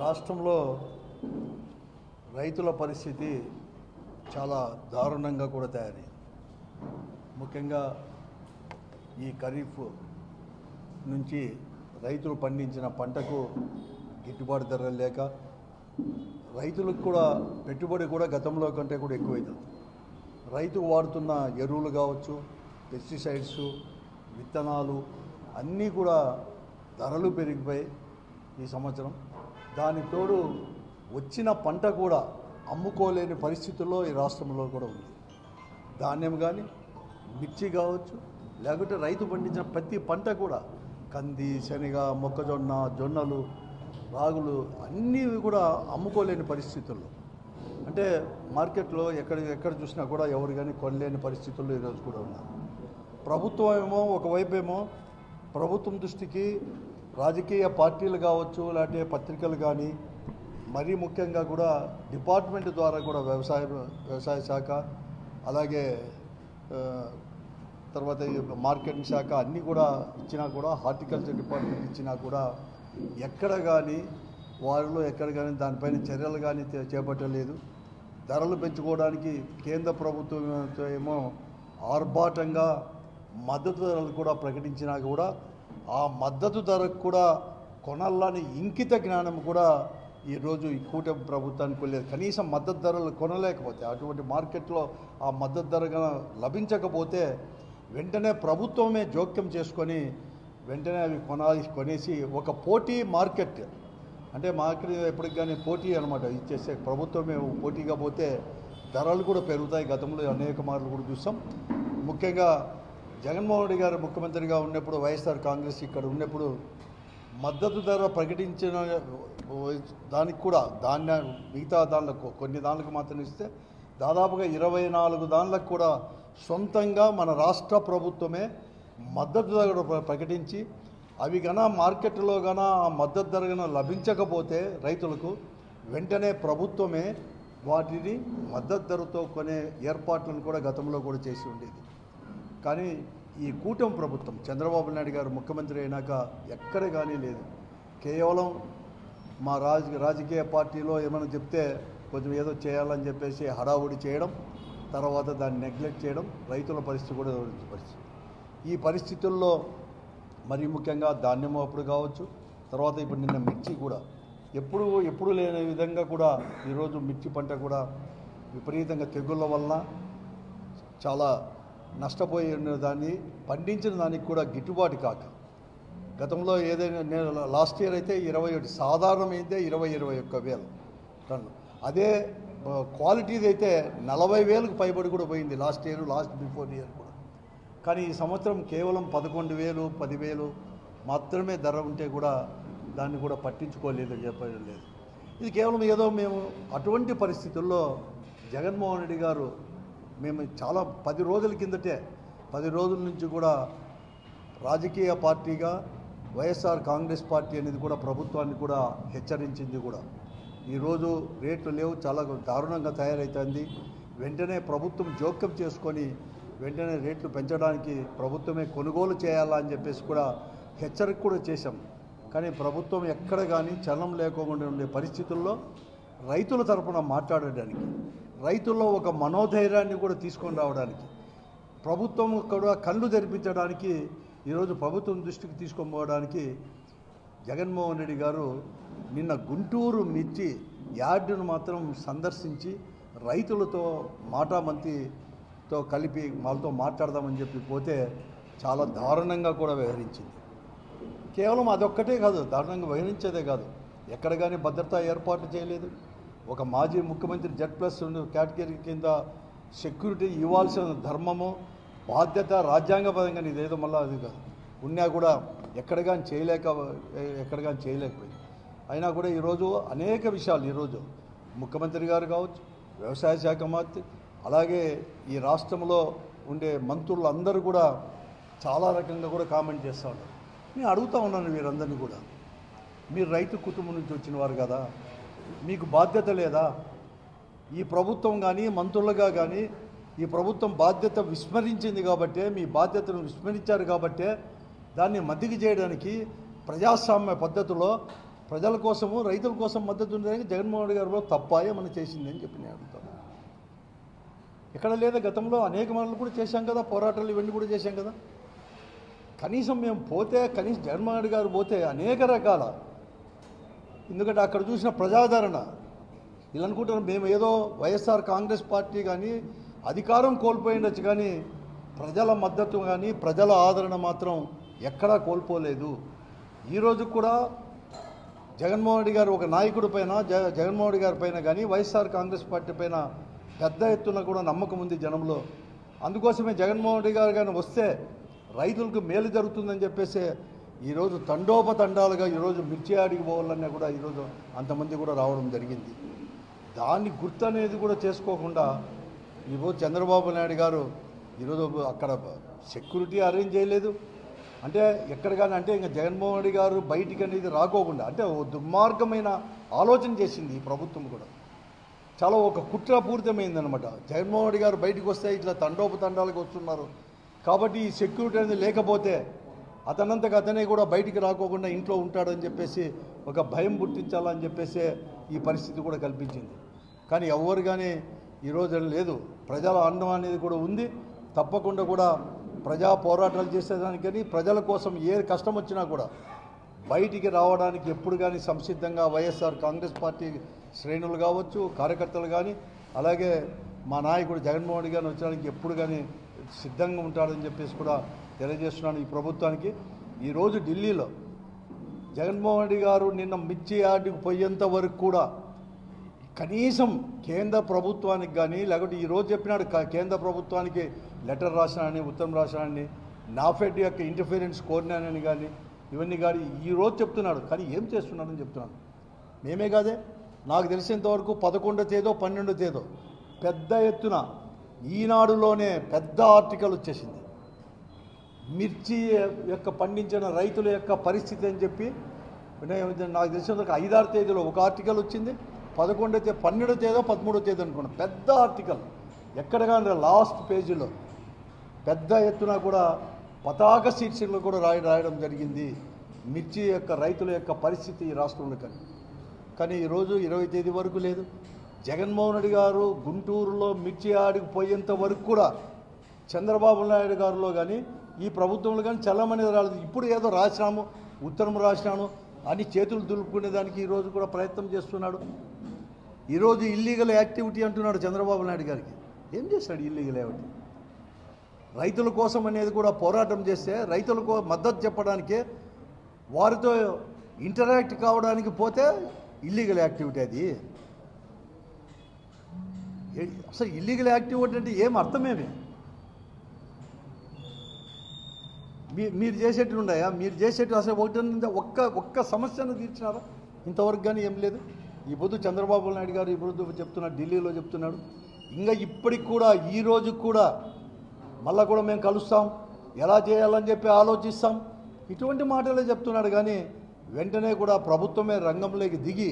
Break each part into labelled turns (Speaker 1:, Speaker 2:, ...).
Speaker 1: రాష్ట్రంలో రైతుల పరిస్థితి చాలా దారుణంగా కూడా తయారైంది. ముఖ్యంగా ఈ ఖరీఫ్ నుంచి రైతులు పండించిన పంటకు గిట్టుబాటు ధర లేక రైతులకు కూడా పెట్టుబడి కూడా గతంలో కంటే కూడా ఎక్కువైతుంది రైతు వాడుతున్న ఎరువులు కావచ్చు పెస్టిసైడ్స్ విత్తనాలు అన్నీ కూడా ధరలు పెరిగిపోయి ఈ సంవత్సరం దానికి తోడు వచ్చిన పంట కూడా అమ్ముకోలేని పరిస్థితుల్లో ఈ రాష్ట్రంలో కూడా ఉంది. ధాన్యం కానీ మిర్చి కావచ్చు లేకుంటే రైతు పండించిన ప్రతి పంట కూడా కంది శనగ మొక్కజొన్న జొన్నలు రాగులు అన్నీ కూడా అమ్ముకోలేని పరిస్థితుల్లో. అంటే మార్కెట్లో ఎక్కడ ఎక్కడ చూసినా కూడా ఎవరు కానీ కొనలేని పరిస్థితుల్లో ఈరోజు కూడా ఉన్నారు. ప్రభుత్వం ఏమో ఒకవైపు ఏమో ప్రభుత్వం దృష్టికి రాజకీయ పార్టీలు కావచ్చు లేకపోతే పత్రికలు కానీ మరీ ముఖ్యంగా కూడా డిపార్ట్మెంట్ ద్వారా కూడా వ్యవసాయ వ్యవసాయ శాఖ అలాగే తర్వాత మార్కెటింగ్ శాఖ అన్నీ కూడా ఇచ్చినా కూడా హార్టికల్చర్ డిపార్ట్మెంట్ ఇచ్చినా కూడా ఎక్కడ కానీ వారిలో ఎక్కడ కానీ దానిపైన చర్యలు కానీ చేపట్టలేదు. ధరలు పెంచుకోవడానికి కేంద్ర ప్రభుత్వం ఏమో ఆర్భాటంగా మద్దతు ధరలు కూడా ప్రకటించినా కూడా ఆ మద్దతు ధరకు కూడా కొనాలని ఇంకిత జ్ఞానం కూడా ఈరోజు ఈ కూటమి ప్రభుత్వానికి లేదు. కనీసం మద్దతు ధరలు కొనలేకపోతే అటువంటి మార్కెట్లో ఆ మద్దతు ధర లభించకపోతే వెంటనే ప్రభుత్వమే జోక్యం చేసుకొని వెంటనే అవి కొనాలి కొనేసి ఒక పోటీ మార్కెట్ అంటే మార్కెట్ ఎప్పటికి కానీ పోటీ అనమాట ఇచ్చేసే ప్రభుత్వమే పోటీగా పోతే ధరలు కూడా పెరుగుతాయి. గతంలో అనేక మార్లు కూడా చూస్తాం ముఖ్యంగా జగన్మోహన్ రెడ్డి గారు ముఖ్యమంత్రిగా ఉన్నప్పుడు వైఎస్ఆర్ కాంగ్రెస్ ఇక్కడ ఉన్నప్పుడు మద్దతు ధర ప్రకటించిన దానికి కూడా దాన్ని మిగతా దానిలకు కొన్ని దానిలకు మాత్రం ఇస్తే దాదాపుగా ఇరవై నాలుగు దానిలకు కూడా సొంతంగా మన రాష్ట్ర ప్రభుత్వమే మద్దతు ధర ప్రకటించి అవి గన మార్కెట్లో గన ఆ మద్దతు ధర గన లభించకపోతే రైతులకు వెంటనే ప్రభుత్వమే వాటిని మద్దతు ధరతో కొనే ఏర్పాట్లను కూడా గతంలో కూడా చేసి ఉండేది. కానీ ఈ కూటమి ప్రభుత్వం చంద్రబాబు నాయుడు గారు ముఖ్యమంత్రి అయినాక ఎక్కడ కానీ లేదు. కేవలం మా రాజ రాజకీయ పార్టీలో ఏమైనా చెప్తే కొంచెం ఏదో చేయాలని చెప్పేసి హడావుడి చేయడం తర్వాత దాన్ని నెగ్లెక్ట్ చేయడం రైతుల పరిస్థితి కూడా పరిస్థితి. ఈ పరిస్థితుల్లో మరి ముఖ్యంగా ధాన్యం అప్పుడు కావచ్చు తర్వాత ఇప్పుడు నిన్న మిర్చి కూడా. ఎప్పుడు ఎప్పుడు లేని విధంగా కూడా ఈరోజు మిర్చి పంట కూడా విపరీతంగా తెగుళ్ళ వల్ల చాలా నష్టపోయి ఉన్న దాన్ని పండించిన దానికి కూడా గిట్టుబాటు కాక. గతంలో ఏదైనా నేను లాస్ట్ ఇయర్ అయితే ఇరవై ఒకటి సాధారణమైతే ఇరవై ఇరవై ఒక్క వేలు టన్ను. అదే క్వాలిటీది అయితే నలభై వేలకు పైబడి కూడా పోయింది last year last before year కూడా. కానీ ఈ సంవత్సరం కేవలం పదకొండు వేలు పదివేలు మాత్రమే ధర ఉంటే కూడా దాన్ని కూడా పట్టించుకోలేదు చెప్పడం లేదు. ఇది కేవలం ఏదో మేము అటువంటి పరిస్థితుల్లో జగన్మోహన్ రెడ్డి గారు మేము చాలా పది రోజుల కిందటే పది రోజుల నుంచి కూడా రాజకీయ పార్టీగా వైఎస్ఆర్ కాంగ్రెస్ పార్టీ అనేది కూడా ప్రభుత్వాన్ని కూడా హెచ్చరించింది కూడా. ఈరోజు రేట్లు లేవు చాలా దారుణంగా తయారవుతుంది వెంటనే ప్రభుత్వం జోక్యం చేసుకొని వెంటనే రేట్లు పెంచడానికి ప్రభుత్వమే కొనుగోలు చేయాలా అని చెప్పేసి కూడా హెచ్చరిక కూడా చేశాం. కానీ ప్రభుత్వం ఎక్కడ కానీ చలనం లేకుండా ఉండే పరిస్థితుల్లో రైతుల తరపున మాట్లాడడానికి రైతుల్లో ఒక మనోధైర్యాన్ని కూడా తీసుకొని రావడానికి ప్రభుత్వం కూడా కళ్ళు తెరిపించడానికి ఈరోజు ప్రభుత్వం దృష్టికి తీసుకొని పోవడానికి జగన్మోహన్ రెడ్డి గారు నిన్న గుంటూరు మిర్చి యార్డును మాత్రం సందర్శించి రైతులతో మాటామంతితో కలిపి వాళ్ళతో మాట్లాడదామని చెప్పి పోతే చాలా దారుణంగా కూడా వ్యవహరించింది. కేవలం అదొక్కటే కాదు దారుణంగా వ్యవహరించేదే కాదు. ఎక్కడ కానీ భద్రతా ఏర్పాట్లు చేయలేదు. ఒక మాజీ ముఖ్యమంత్రి జెడ్ ప్లస్ కేటగిరీ కింద సెక్యూరిటీ ఇవ్వాల్సిన ధర్మము బాధ్యత రాజ్యాంగపరంగా ఇదేదో మళ్ళీ అది కాదు. ఉన్నా కూడా ఎక్కడ చేయలేక ఎక్కడ చేయలేకపోయింది. అయినా కూడా ఈరోజు అనేక విషయాలు ఈరోజు ముఖ్యమంత్రి గారు కావచ్చు వ్యవసాయ శాఖ మంత్రి అలాగే ఈ రాష్ట్రంలో ఉండే మంత్రులు అందరూ కూడా చాలా రకంగా కూడా కామెంట్ చేస్తూ ఉన్నారు. నేను అడుగుతా ఉన్నాను వీరందరినీ కూడా. మీరు రైతు కుటుంబం నుంచి వచ్చిన వారు కదా. మీకు బాధ్యత లేదా? ఈ ప్రభుత్వం కానీ మంత్రులుగా కానీ ఈ ప్రభుత్వం బాధ్యత విస్మరించింది కాబట్టే మీ బాధ్యతను విస్మరించారు కాబట్టే దాన్ని మద్దతు చేయడానికి ప్రజాస్వామ్య పద్ధతిలో ప్రజల కోసము రైతుల కోసం మద్దతు ఉండడానికి జగన్మోహన్ రెడ్డి గారు తప్పాయే మనం చేసింది అని చెప్పి నేను అడుగుతాను. ఎక్కడ లేదా? గతంలో అనేక మనలు కూడా చేశాం కదా పోరాటాలు ఇవన్నీ కూడా చేశాం కదా. కనీసం మేము పోతే కనీసం జగన్మోహన్ రెడ్డి గారు పోతే అనేక రకాల ఎందుకంటే అక్కడ చూసిన ప్రజాదరణ. వీళ్ళు అనుకుంటారు మేము ఏదో వైఎస్ఆర్ కాంగ్రెస్ పార్టీ కానీ అధికారం కోల్పోయిండొచ్చు కానీ ప్రజల మద్దతు కానీ ప్రజల ఆదరణ మాత్రం ఎక్కడా కోల్పోలేదు. ఈరోజు కూడా జగన్మోహన్ రెడ్డి గారు ఒక నాయకుడి పైన జ జగన్మోహన్ రెడ్డి గారి పైన కానీ వైఎస్ఆర్ కాంగ్రెస్ పార్టీ పైన పెద్ద ఎత్తున కూడా నమ్మకం ఉంది జనంలో. అందుకోసమే జగన్మోహన్ రెడ్డి గారు కానీ వస్తే రైతులకు మేలు జరుగుతుందని చెప్పేసి ఈరోజు తండోపతండాలుగా ఈరోజు మిర్చి ఆడికి పోవాలన్నా కూడా ఈరోజు అంతమంది కూడా రావడం జరిగింది. దాన్ని గుర్తు అనేది కూడా చేసుకోకుండా ఈరోజు చంద్రబాబు నాయుడు గారు ఈరోజు అక్కడ సెక్యూరిటీ అరేంజ్ చేయలేదు. అంటే ఎక్కడ కానీ అంటే ఇంకా జగన్మోహన్ రెడ్డి గారు బయటికి అనేది రాకోకుండా అంటే ఓ దుర్మార్గమైన ఆలోచన చేసింది ఈ ప్రభుత్వం కూడా. చాలా ఒక కుట్రపూరితమైందనమాట జగన్మోహన్ రెడ్డి గారు బయటకు వస్తే ఇట్లా తండోపతండాలకు వస్తున్నారు. కాబట్టి ఈ సెక్యూరిటీ అనేది లేకపోతే అతనంతకు అతనే కూడా బయటికి రాకోకుండా ఇంట్లో ఉంటాడని చెప్పేసి ఒక భయం పుట్టించాలని చెప్పేసి ఈ పరిస్థితి కూడా కల్పించింది. కానీ ఎవరు కానీ ఈరోజు లేదు. ప్రజల అన్నం అనేది కూడా ఉంది. తప్పకుండా కూడా ప్రజా పోరాటాలు చేసేదానికని ప్రజల కోసం ఏ కష్టం వచ్చినా కూడా బయటికి రావడానికి ఎప్పుడు కానీ సంసిద్ధంగా వైఎస్ఆర్ కాంగ్రెస్ పార్టీ శ్రేణులు కావచ్చు కార్యకర్తలు కానీ అలాగే మా నాయకుడు జగన్మోహన్ గారిని వచ్చడానికి ఎప్పుడు కానీ సిద్ధంగా ఉంటాడని చెప్పేసి కూడా తెలియజేస్తున్నాను ఈ ప్రభుత్వానికి. ఈరోజు ఢిల్లీలో జగన్మోహన్ రెడ్డి గారు నిన్న మిర్చి యార్డుకు పోయేంత వరకు కూడా కనీసం కేంద్ర ప్రభుత్వానికి కానీ లేకపోతే ఈరోజు చెప్పినాడు కేంద్ర ప్రభుత్వానికి లెటర్ రాసినానని ఉత్తరం రాసినానని నాఫెడ్ యొక్క ఇంటర్ఫీరెన్స్ కోరినానని కానీ ఇవన్నీ కానీ ఈరోజు చెప్తున్నాడు. కానీ ఏం చేస్తున్నాడని చెప్తున్నాను మేమే కాదే. నాకు తెలిసినంతవరకు పదకొండో తేదో పన్నెండో తేదో పెద్ద ఎత్తున ఈనాడులోనే పెద్ద ఆర్టికల్ వచ్చేసింది. మిర్చి యొక్క పండించిన రైతుల యొక్క పరిస్థితి అని చెప్పి నాకు తెలిసినందుకు ఐదారు తేదీలో ఒక ఆర్టికల్ వచ్చింది. పదకొండో తేదీ పన్నెండో తేదో పదమూడో తేదీ అనుకున్నాను పెద్ద ఆర్టికల్. ఎక్కడ కానీ లాస్ట్ పేజీలో. పెద్ద ఎత్తున కూడా పతాక శీర్షికలు కూడా రాయ రాయడం జరిగింది. మిర్చి యొక్క రైతుల యొక్క పరిస్థితి ఈ రాష్ట్రంలో కానీ. కానీ ఈరోజు ఇరవై తేదీ వరకు లేదు. జగన్మోహన్ రెడ్డి గారు గుంటూరులో మిర్చి ఆడికి పోయేంత వరకు కూడా చంద్రబాబు నాయుడు గారిలో కానీ ఈ ప్రభుత్వంలో కానీ చల్లమనేది రాలేదు. ఇప్పుడు ఏదో రాసినాము ఉత్తరం రాసినాను అని చేతులు దులుపుకునే దానికి ఈరోజు కూడా ప్రయత్నం చేస్తున్నాడు. ఈరోజు ఇల్లీగల్ యాక్టివిటీ అంటున్నాడు చంద్రబాబు నాయుడు గారికి. ఏం చేశాడు ఇల్లీగల్ యాక్టివిటీ రైతుల కోసం అనేది కూడా పోరాటం చేస్తే రైతులకు మద్దతు చెప్పడానికే వారితో ఇంటరాక్ట్ కావడానికి పోతే ఇల్లీగల్ యాక్టివిటీ అది. అసలు ఇల్లీగల్ యాక్టివిటీ అంటే ఏం అర్థమేమి మీ మీరు చేసేట్లు ఉన్నాయా? మీరు చేసేట్టు అసలు ఒకటి నుండి ఒక్క ఒక్క సమస్యను తీర్చినారా? ఇంతవరకు కానీ ఏం లేదు. ఈ పొద్దు చంద్రబాబు నాయుడు గారు ఈ పొద్దు చెప్తున్నాడు ఢిల్లీలో చెప్తున్నాడు. ఇంకా ఇప్పటికి కూడా ఈ రోజు కూడా మళ్ళా కూడా మేము కలుస్తాం. ఎలా చేయాలని చెప్పి ఆలోచిస్తాం. ఇటువంటి మాటలే చెప్తున్నాడు కానీ వెంటనే కూడా ప్రభుత్వమే రంగంలోకి దిగి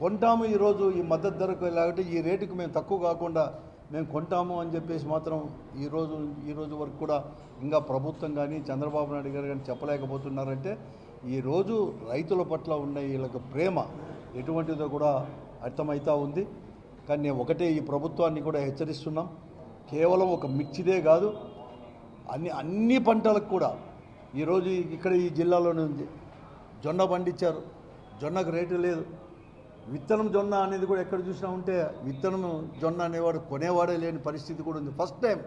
Speaker 1: కొంటాము ఈరోజు ఈ మద్దతు ధరకు లేకపోతే ఈ రేటుకు మేము తక్కువ కాకుండా మేము కొంటాము అని చెప్పేసి మాత్రం ఈరోజు ఈరోజు వరకు కూడా ఇంకా ప్రభుత్వం కానీ చంద్రబాబు నాయుడు గారు కానీ చెప్పలేకపోతున్నారంటే ఈరోజు రైతుల పట్ల ఉన్న వీళ్ళకి ప్రేమ ఎటువంటిదో కూడా అర్థమవుతా ఉంది. కానీ నేను ఒకటే ఈ ప్రభుత్వాన్ని కూడా హెచ్చరిస్తున్నాం. కేవలం ఒక మిర్చిదే కాదు అన్ని అన్ని పంటలకు కూడా ఈరోజు ఇక్కడ ఈ జిల్లాలోనే ఉంది జొన్న పండించారు. జొన్నకు రేటు లేదు. విత్తనం జొన్న అనేది కూడా ఎక్కడ చూసినా ఉంటే విత్తనం జొన్న అనేవాడు కొనేవాడే లేని పరిస్థితి కూడా ఉంది. First time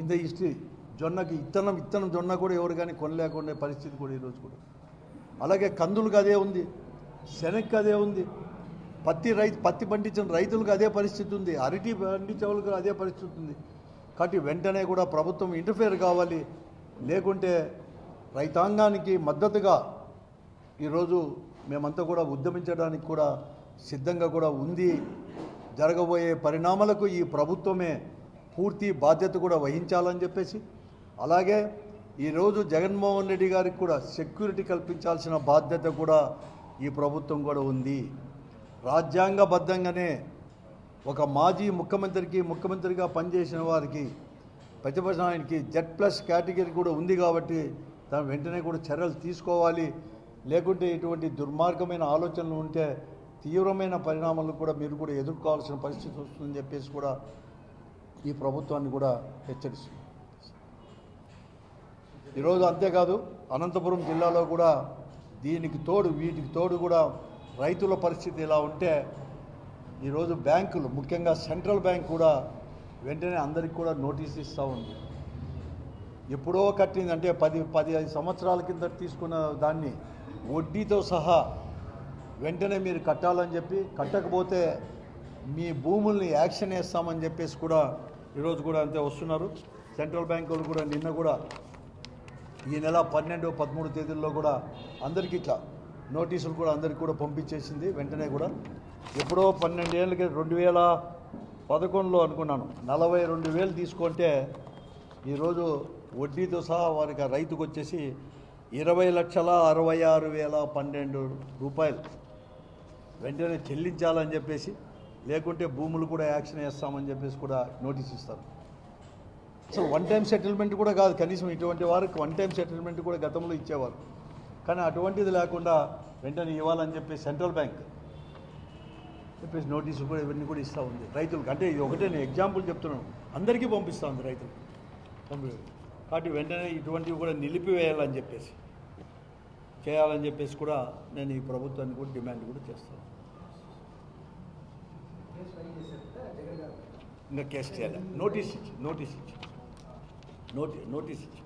Speaker 1: in the history జొన్నకి ఇత్తనం ఇత్తనం జొన్న కూడా ఎవరు కానీ కొనలేకుండా పరిస్థితి కూడా ఈరోజు కూడా. అలాగే కందులకు అదే ఉంది శనగకి అదే ఉంది పత్తి రైతు పత్తి పండించిన రైతులకు అదే పరిస్థితి ఉంది అరటి పండించే వాళ్ళకి అదే పరిస్థితి ఉంది. కాబట్టి వెంటనే కూడా ప్రభుత్వం ఇంటర్ఫేర్ కావాలి లేకుంటే రైతాంగానికి మద్దతుగా ఈరోజు మేమంతా కూడా ఉద్యమించడానికి కూడా సిద్ధంగా కూడా ఉంది. జరగబోయే పరిణామాలకు ఈ ప్రభుత్వమే పూర్తి బాధ్యత కూడా వహించాలని చెప్పేసి అలాగే ఈరోజు జగన్మోహన్ రెడ్డి గారికి కూడా సెక్యూరిటీ కల్పించాల్సిన బాధ్యత కూడా ఈ ప్రభుత్వం కూడా ఉంది. రాజ్యాంగబద్ధంగానే ఒక మాజీ ముఖ్యమంత్రికి ముఖ్యమంత్రిగా పనిచేసిన వారికి ప్రతిపక్ష నాయకునికి జెడ్ ప్లస్ కేటగిరీ కూడా ఉంది కాబట్టి తను వెంటనే కూడా చర్యలు తీసుకోవాలి. లేకుంటే ఇటువంటి దుర్మార్గమైన ఆలోచనలు ఉంటే తీవ్రమైన పరిణామాలు కూడా మీరు కూడా ఎదుర్కోవాల్సిన పరిస్థితి వస్తుందని చెప్పేసి కూడా ఈ ప్రభుత్వాన్ని కూడా హెచ్చరిస్తుంది ఈరోజు అంతేకాదు అనంతపురం జిల్లాలో కూడా దీనికి తోడు వీటికి తోడు కూడా రైతుల పరిస్థితి ఇలా ఉంటే ఈరోజు బ్యాంకులు ముఖ్యంగా సెంట్రల్ బ్యాంక్ కూడా వెంటనే అందరికి కూడా నోటీస్ ఇస్తూ ఉంది. ఎప్పుడో కట్టింది అంటే పది పది ఐదు సంవత్సరాల కింద తీసుకున్న దాన్ని వడ్డీతో సహా వెంటనే మీరు కట్టాలని చెప్పి కట్టకపోతే మీ భూముల్ని యాక్షన్ వేస్తామని చెప్పేసి కూడా ఈరోజు కూడా అంతే వస్తున్నారు. సెంట్రల్ బ్యాంక్ వాళ్ళు కూడా నిన్న కూడా ఈ నెల పన్నెండు పదమూడు తేదీల్లో కూడా అందరికీ ఇట్లా నోటీసులు కూడా అందరికీ కూడా పంపించేసింది వెంటనే కూడా. ఎప్పుడో పన్నెండేళ్ళకి రెండు వేల పదకొండులో అనుకున్నాను. నలభై రెండు వేలు తీసుకుంటే ఈరోజు వడ్డీతో సహా వారికి రైతుకు వచ్చేసి ఇరవై లక్షల అరవై ఆరు వేల పన్నెండు రూపాయలు. వెంటనే చెల్లించాలని చెప్పేసి లేకుంటే భూములు కూడా యాక్షన్ వేస్తామని చెప్పేసి కూడా నోటీస్ ఇస్తారు. సో వన్ టైం సెటిల్మెంట్ కూడా కాదు కనీసం ఇటువంటి వారికి వన్ టైం సెటిల్మెంట్ కూడా గతంలో ఇచ్చేవారు. కానీ అటువంటిది లేకుండా వెంటనే ఇవ్వాలని చెప్పి సెంట్రల్ బ్యాంక్ చెప్పేసి నోటీసు కూడా ఇవన్నీ కూడా ఇస్తూ ఉంది. రైతులకు అంటే ఇది ఒకటే నేను ఎగ్జాంపుల్ చెప్తున్నాను. అందరికీ పంపిస్తూ ఉంది రైతులు పంపి కాబట్టి వెంటనే ఇటువంటివి కూడా నిలిపివేయాలని చెప్పేసి. చేయాలని చెప్పేసి కూడా నేను ఈ ప్రభుత్వాన్ని కూడా డిమాండ్ కూడా చేస్తాను. ఇంకా కేసు చేయాలి. నోటీస్ ఇచ్చి నోటీస్ ఇచ్చి. నోటీస్ ఇచ్చి.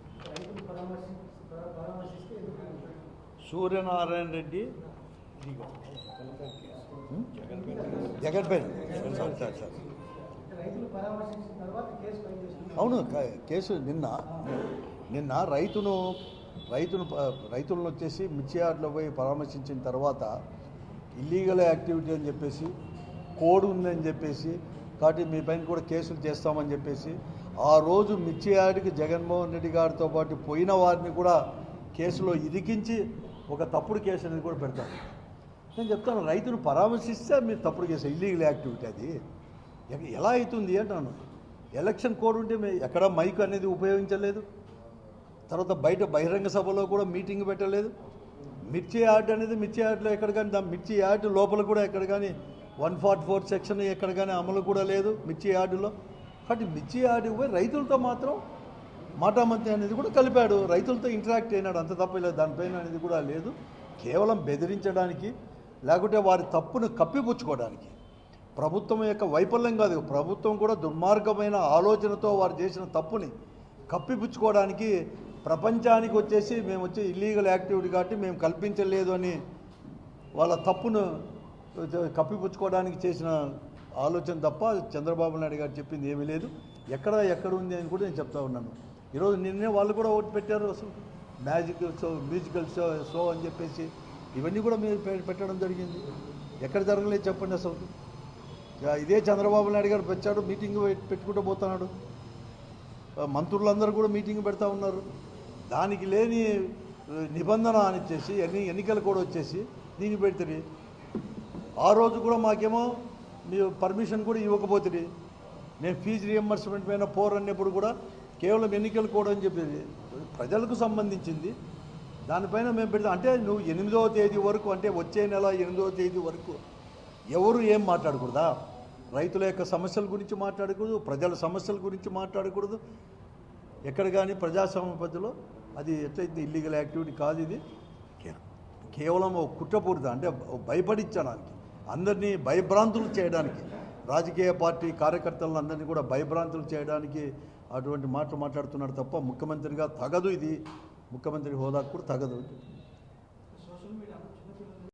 Speaker 1: సూర్యనారాయణ రెడ్డి. జగన్ సార్ సార్ అవును కేసు నిన్న నిన్న రైతును రైతును రైతులను వచ్చేసి మిర్చి యార్డ్లో పోయి పరామర్శించిన తర్వాత ఇల్లీగల్ యాక్టివిటీ అని చెప్పేసి కోడ్ ఉందని చెప్పేసి కాబట్టి మీ పైన కూడా కేసులు చేస్తామని చెప్పేసి ఆ రోజు మిర్చి యార్డ్కి జగన్మోహన్ రెడ్డి గారితో పాటు పోయిన వారిని కూడా కేసులో ఇరికించి ఒక తప్పుడు కేసు అనేది కూడా పెడతారు. నేను చెప్తాను రైతును పరామర్శిస్తే మీరు తప్పుడు కేసు ఇల్లీగల్ యాక్టివిటీ అది. ఎలా అవుతుంది అంటాను ఎలక్షన్ కోడ్ ఉంటే మే- ఎక్కడ మైక్ అనేది ఉపయోగించలేదు. తర్వాత బయట బహిరంగ సభలో కూడా మీటింగ్ పెట్టలేదు. మిర్చి యార్డ్ అనేది మిర్చి యార్డ్లో ఎక్కడ కానీ దాని మిర్చి యార్డ్ లోపల కూడా ఎక్కడ కానీ వన్ ఫార్టీ ఫోర్ సెక్షన్ ఎక్కడ కానీ అమలు కూడా లేదు మిర్చి యార్డులో కాబట్టి మిర్చి యార్డు పోయి రైతులతో మాత్రం మాటామంతి అనేది కూడా కలిపాడు. రైతులతో ఇంటరాక్ట్ అయినాడు. అంత తప్ప లేదు. దానిపైన అనేది కూడా లేదు. కేవలం బెదిరించడానికి లేకుంటే వారి తప్పును కప్పిపుచ్చుకోవడానికి. ప్రభుత్వం యొక్క వైఫల్యం కాదు. ప్రభుత్వం కూడా దుర్మార్గమైన ఆలోచనతో వారు చేసిన తప్పుని కప్పిపుచ్చుకోవడానికి ప్రపంచానికి వచ్చేసి మేము వచ్చి ఇల్లీగల్ యాక్టివిటీ కాబట్టి మేము కల్పించలేదు అని వాళ్ళ తప్పును కప్పిపుచ్చుకోవడానికి చేసిన ఆలోచన తప్ప చంద్రబాబు నాయుడు గారు చెప్పింది ఏమీ లేదు. ఎక్కడ ఎక్కడ ఉంది అని కూడా నేను చెప్తా ఉన్నాను. ఈరోజు నిన్నే వాళ్ళు కూడా ఓటు పెట్టారు అసలు. Magic show musical show show అని చెప్పేసి ఇవన్నీ కూడా మీరు పె- పెట్టడం జరిగింది. ఎక్కడ జరగలేదు చెప్పండి అసలు. ఇక ఇదే చంద్రబాబు నాయుడు గారు పెట్టాడు మీటింగ్ పెట్టుకుంటూ పోతున్నాడు. మంత్రులందరూ కూడా మీటింగ్ పెడతా ఉన్నారు. దానికి లేని నిబంధన అని ఇచ్చేసి ఎన్ని ఎన్నికలు కూడా వచ్చేసి దీన్ని పెడితే ఆ రోజు కూడా మాకేమో మీ పర్మిషన్ కూడా ఇవ్వకపోతుంది మేము ఫీజు రియంబర్స్మెంట్ పైన పోర్ అన్నప్పుడు కూడా కేవలం ఎన్నికలు కూడా అని చెప్పేది. ప్రజలకు సంబంధించింది. దానిపైన మేము పెడతాం. అంటే నువ్వు ఎనిమిదవ తేదీ వరకు అంటే వచ్చే నెల ఎనిమిదవ తేదీ వరకు ఎవరు ఏం మాట్లాడకూడదా? రైతుల యొక్క సమస్యల గురించి మాట్లాడకూడదు ప్రజల సమస్యల గురించి మాట్లాడకూడదు ఎక్కడ కానీ ప్రజాస్వామ్య పద్ధతిలో అది ఎట్లయితే ఇల్లీగల్ యాక్టివిటీ కాదు ఇది. కేవలం ఒక కుట్రపూరిత అంటే భయపడించడానికి అందరినీ భయభ్రాంతులు చేయడానికి రాజకీయ పార్టీ కార్యకర్తలను అందరినీ కూడా భయభ్రాంతులు చేయడానికి అటువంటి మాటలు మాట్లాడుతున్నాడు తప్ప ముఖ్యమంత్రిగా తగదు ఇది. ముఖ్యమంత్రి హోదాకు కూడా తగదు.